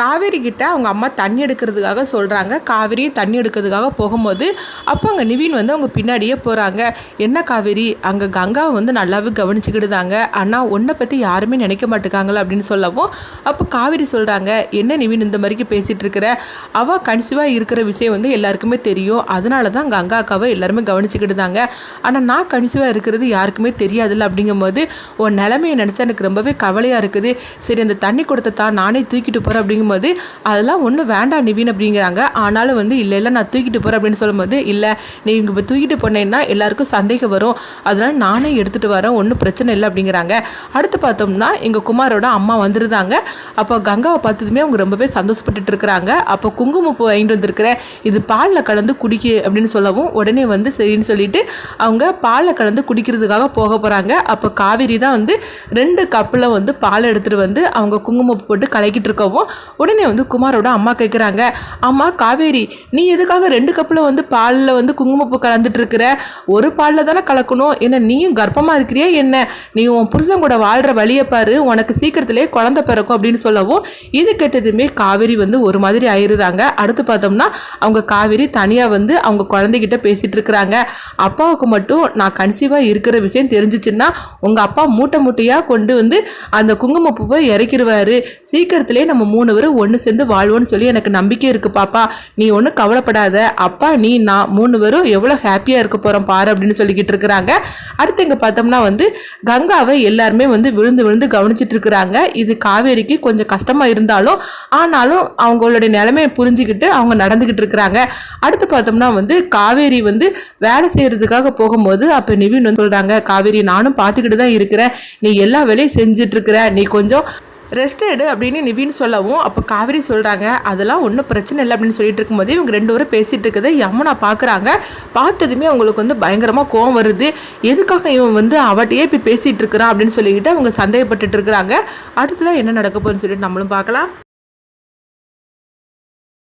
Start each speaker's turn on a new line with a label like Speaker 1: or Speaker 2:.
Speaker 1: காவேரி கிட்ட அவங்க அம்மா தண்ணி எடுக்கிறதுக்காக சொல்கிறாங்க காவேரியும் தண்ணி எடுக்கிறதுக்காக போகும்போது அப்போ அங்கே நிவின் வந்து அவங்க பின்னாடியே போகிறாங்க என்ன காவேரி? அங்கே கங்காவை வந்து நல்லாவே கவனிச்சுக்கிடுதாங்க. ஆனால் உன்னை பற்றி யாருமே நினைக்க மாட்டேங்காங்களா அப்படின்னு சொல்லவும் அப்போ காவேரி சொல்கிறாங்க என்ன நிவின் இந்த மாதிரிக்கு பேசிகிட்டு இருக்கிற? அவள் கன்சிவாக இருக்கிற விஷயம் வந்து எல்லாருக்குமே தெரியும். அதனால தான் கங்கா அக்காவை எல்லாருமே கவனிச்சுக்கிடுதாங்க. ஆனால் நான் கன்சிவாக இருக்கிறது யாருக்குமே தெரியாதுல்ல. அப்படிங்கும்போது உன் நிலமையை நினச்சா எனக்கு ரொம்பவே கவலையாக இருக்குது. சரி அந்த தண்ணி கொடுத்த தான் நானே தூக்கிட்டு போகிறேன் கேட்கும்போது அதெல்லாம் ஒன்றும் வேண்டாம் நிவின் அப்படிங்கிறாங்க. ஆனாலும் வந்து இல்லை இல்லை நான் தூக்கிட்டு போகிறேன் அப்படின்னு சொல்லும்போது இல்லை நீ இங்கே தூக்கிட்டு போனேன்னா எல்லாருக்கும் சந்தேகம் வரும். அதனால் நானே எடுத்துகிட்டு வரேன் ஒன்றும் பிரச்சனை இல்லை அப்படிங்கிறாங்க. அடுத்து பார்த்தோம்னா எங்கள் குமாரோட அம்மா வந்திருந்தாங்க. அப்போ கங்காவை பார்த்ததுமே அவங்க ரொம்பவே சந்தோஷப்பட்டுட்டு இருக்கிறாங்க. அப்போ குங்குமப்பூ வாங்கிட்டு வந்திருக்கிறேன் இது பாலில் கலந்து குடிக்கு அப்படின்னு சொல்லவும் உடனே வந்து சரின்னு சொல்லிட்டு அவங்க பாலில் கலந்து குடிக்கிறதுக்காக போக போகிறாங்க அப்போ காவேரி தான் வந்து ரெண்டு கப்பில் வந்து பால் எடுத்துகிட்டு வந்து அவங்க குங்குமப்பூ போட்டு கலக்கிட்டு இருக்கவும் உடனே வந்து குமாரோட அம்மா கேட்குறாங்க அம்மா காவேரி நீ எதுக்காக ரெண்டு கப்பில் வந்து பாலில் வந்து குங்குமப்பூ கலந்துட்டு இருக்கிற? ஒரு பாலில் தானே கலக்கணும். என்ன நீயும் கர்ப்பமாக இருக்கிறியா என்ன? நீ உன் புருஷன் கூட வாழ்கிற வழியை பாரு. உனக்கு சீக்கிரத்திலே குழந்த பிறக்கும் அப்படின்னு சொல்லவும் இது கெட்டதுமே காவேரி வந்து ஒரு மாதிரி ஆயிருதாங்க. அடுத்து பார்த்தோம்னா அவங்க காவேரி தனியாக வந்து அவங்க குழந்தைகிட்ட பேசிகிட்டு இருக்கிறாங்க. அப்பாவுக்கு மட்டும் நான் கன்சீவாக இருக்கிற விஷயம் தெரிஞ்சிச்சுன்னா உங்கள் அப்பா மூட்டை மூட்டையாக கொண்டு வந்து அந்த குங்குமப்பூவை இறக்கிடுவார். சீக்கிரத்திலே நம்ம மூணு பேரும் ஒன்று சேர்ந்து வாழ்வோன்னு சொல்லி எனக்கு நம்பிக்கை இருக்கு பாப்பா. நீ ஒன்றும் கவலைப்படாத. அப்பா நீ நான் மூணு பேரும் எவ்வளோ ஹாப்பியாக இருக்க போகிறோம் பாரு அப்படின்னு சொல்லிக்கிட்டு இருக்கிறாங்க. அடுத்து இங்கே பார்த்தோம்னா வந்து கங்காவை எல்லாருமே வந்து விழுந்து விழுந்து கவனிச்சிட்டு இருக்கிறாங்க. இது காவேரிக்கு கொஞ்சம் கஷ்டமாக இருந்தாலும் ஆனாலும் அவங்களுடைய நிலைமையை புரிஞ்சுக்கிட்டு அவங்க நடந்துக்கிட்டு இருக்கிறாங்க. அடுத்து பார்த்தோம்னா வந்து காவேரி வந்து வேலை செய்கிறதுக்காக போகும்போது அப்போ நிவின் வந்து சொல்கிறாங்க காவேரி நானும் பார்த்துக்கிட்டு தான் இருக்கிறேன். நீ எல்லா வேலையும் செஞ்சுட்டு நீ கொஞ்சம் ரெஸ்ட் எடு அப்படின்னு நிவின் சொல்லவும் அப்போ காவேரி சொல்கிறாங்க அதெல்லாம் ஒன்றும் பிரச்சனை இல்லை அப்படின்னு சொல்லிட்டு இருக்கும்போது இவங்க ரெண்டு பேரும் பேசிகிட்டு இருக்குது. யமுனா பார்க்குறாங்க பார்த்ததுமே அவங்களுக்கு வந்து பயங்கரமாக கோவம் வருது. எதுக்காக இவன் வந்து அவட்டையே இப்போ பேசிகிட்டு இருக்கிறான் அப்படின்னு சொல்லிக்கிட்டு அவங்க சந்தேகப்பட்டுட்டு இருக்கிறாங்க. அடுத்ததான் என்ன நடக்க போகுதுன்னு சொல்லிட்டு நம்மளும் பார்க்கலாம்.